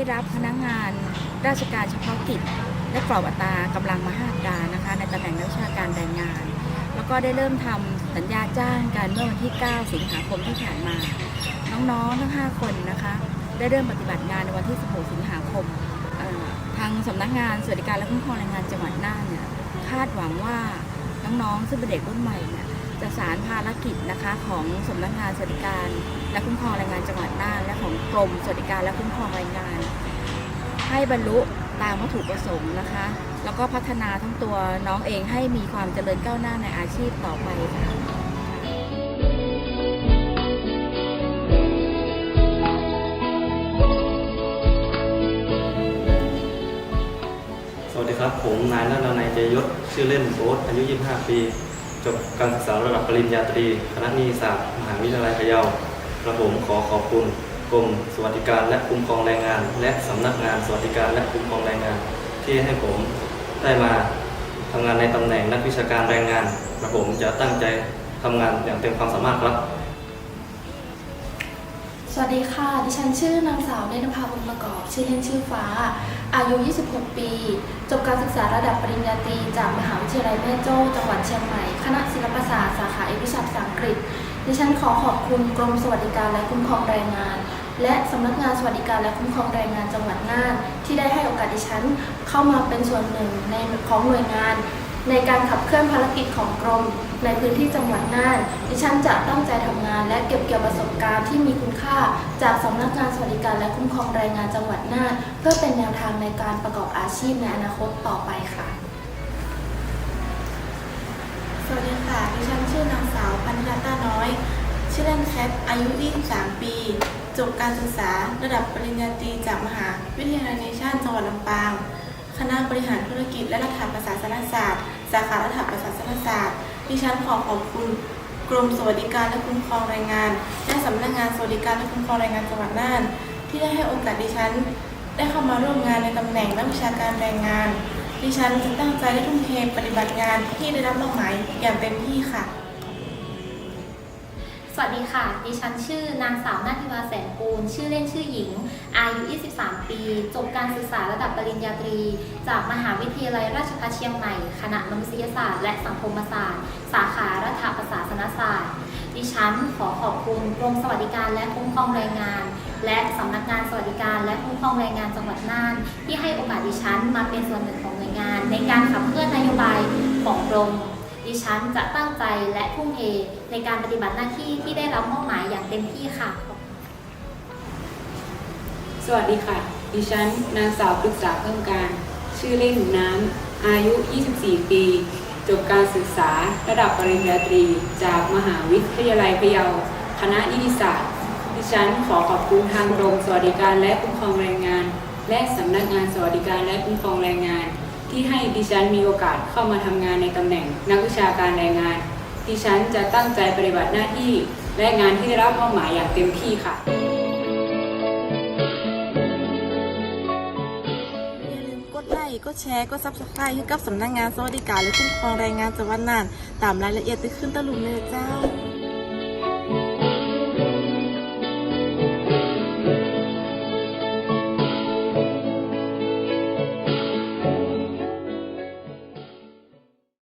ได้รับพนักงานราชการเฉพาะกิจและกรอบอัตรากำลังมหาดกานะคะในตำแหน่งนักวิชาการแรงงาน แล้วก็ได้เริ่มทำสัญญาจ้างกันเมื่อวันที่ 9 สิงหาคมที่ผ่านมา น้องๆทั้ง 5 คนนะคะได้เริ่มปฏิบัติงานในวันที่ 16 สิงหาคม ทางสำนักงานสวัสดิการและคุ้มครองแรงงานจังหวัดน่านเนี่ยคาดหวังว่าน้องๆซึ่งเป็นเด็กรุ่นใหม่เนี่ยจะสารภารกิจนะคะของสำนักงานสวัสดิการและคุ้มครองแรงงานจังหวัด กรมสวัสดิการและคุ้มครองแรงงาน ให้บรรลุตามวัตถุประสงค์นะคะ แล้วก็พัฒนาทั้งตัวน้องเองให้มีความเจริญก้าวหน้าในอาชีพต่อไปค่ะสวัสดีครับผมนายนัทนายเจยศชื่อเล่นโบ๊ทอายุ 25 ปี จบการศึกษาระดับปริญญาตรี คณะนิติศาสตร์มหาวิทยาลัยพะเยากระผมขอขอบคุณ กรมสวัสดิการและคุ้มครองแรงงาน และสำนักงานสวัสดิการและคุ้มครองแรงงาน ที่ให้ผมได้มาทำงานในตำแหน่งนักวิชาการแรงงานกระผมจะตั้งใจทำงานอย่างเต็มความสามารถครับ สวัสดีค่ะ ดิฉันชื่อนางสาวเนตรภาบุญประกอบ ชื่อเล่นชื่อฟ้า อายุ 26 ปี จบการศึกษาระดับปริญญาตรีจากมหาวิทยาลัยแม่โจ้ จังหวัดเชียงใหม่ คณะศิลปศาสตร์สาขาเอกวิชาภาษาอังกฤษ ดิฉันขอขอบคุณกรมสวัสดิการและคุ้มครองแรงงาน และสำนักงานสวัสดิการและคุ้มครองแรงงานจังหวัดน่าน ที่ได้ให้โอกาสดิฉันเข้ามาเป็นส่วนหนึ่งในของหน่วยงาน ในการขับเคลื่อนภารกิจของกรม ในพื้นที่จังหวัดน่าน ดิฉันจะตั้งใจทำงาน และเก็บเกี่ยวประสบการณ์ที่มีคุณค่า จากสำนักงานสวัสดิการและคุ้มครองแรงงานจังหวัดน่าน เพื่อเป็นแนวทางในการประกอบอาชีพในอนาคตต่อไปค่ะสวัสดีค่ะดิฉันชื่อนางสาวพันธิลาตาน้อย ชื่อเล่นแคทอายุ 23 ปี จบการศึกษาระดับปริญญาตรีจากมหาวิทยาลัยเนชั่นจังหวัดลำปาง คณะบริหารธุรกิจและรัฐประศาสนศาสตร์ สาขารัฐประศาสนศาสตร์ ดิฉันขอขอบคุณ กรมสวัสดิการและคุ้มครองแรงงาน และสำนักงานสวัสดิการและคุ้มครองแรงงานจังหวัดน่าน ที่ได้ให้โอกาสดิฉัน ได้เข้ามาร่วมงานในตำแหน่งนักวิชาการแรงงาน ดิฉันจะตั้งใจและทุ่มเทปฏิบัติงานที่ได้รับมอบหมายอย่างเต็มที่ค่ะ สวัสดีค่ะ ดิฉันชื่อนางสาวนาทิวาแสนกูล ชื่อเล่นชื่อหญิง อายุ 23 ปี จบการศึกษาระดับปริญญาตรี จากมหาวิทยาลัยราชภัฏเชียงใหม่ คณะมนุษยศาสตร์และสังคมศาสตร์ สาขารัฐประศาสนศาสตร์ ดิฉันขอขอบคุณกรมสวัสดิการและคุ้มครองแรงงาน และสำนักงานสวัสดิการและคุ้มครองแรงงานจังหวัดน่าน ที่ให้โอกาสดิฉันมาเป็นส่วนหนึ่งของหน่วยงาน ในการขับเคลื่อนนโยบายของกรม ดิฉันจะตั้งใจและทุ่มเทในการปฏิบัติหน้าที่ที่ได้รับมอบหมายอย่างเต็มที่ค่ะ สวัสดีค่ะ ดิฉันนางสาวปรึกษาเพิ่มการ ชื่อเล่นน้ำ อายุ 24 ปี จบการศึกษาระดับปริญญาตรี จากมหาวิทยาลัยพะเยา คณะนิติศาสตร์ ดิฉันขอขอบคุณทางกรมสวัสดิการและคุ้มครองแรงงาน และสำนักงานสวัสดิการและคุ้มครองแรงงาน ที่ให้ดิฉันมีโอกาสเข้ามาทำงานในตำแหน่งนักวิชาการแรงงาน ดิฉันจะตั้งใจปฏิบัติหน้าที่และงานที่ได้รับมอบหมายอย่างเต็มที่ค่ะ อย่าลืมกดไลค์กดแชร์ กดซับสไครต์ให้กับสำนักงานสวัสดิการและคุ้มครองแรงงานจังหวัดน่าน ตามรายละเอียดที่ขึ้นตะลุมเลยเจ้า